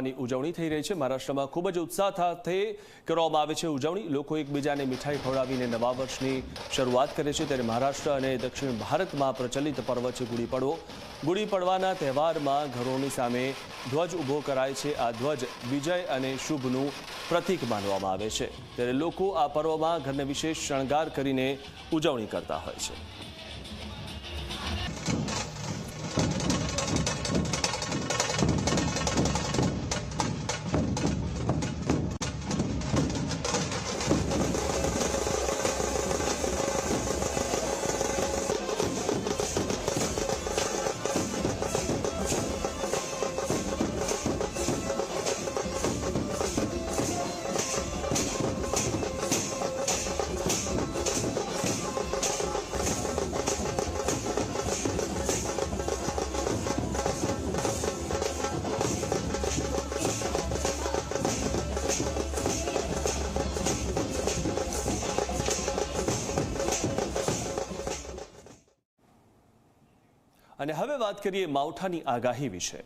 ની ઉજવણી થઈ રહી છે. મહારાષ્ટ્રમાં ખૂબ જ ઉત્સાહ સાથે કરવામાં આવે છે ઉજવણી. લોકો એકબીજાને મીઠાઈ ખવડાવીને નવા વર્ષની શરૂઆત કરે છે. ત્યારે મહારાષ્ટ્ર અને દક્ષિણ ભારતમાં પ્રચલિત પર્વ છે ગુડી પડવો. ગુડી પડવાના તહેવારમાં ઘરોની સામે ધ્વજ ઊભો કરાય છે. આ ધ્વજ વિજય અને શુભનું પ્રતીક માનવામાં આવે છે. ત્યારે લોકો આ પર્વમાં ઘરને વિશેષ શણગાર કરીને ઉજવણી કરતા હોય છે. અને હવે વાત કરીએ માવઠાની આગાહી વિશે.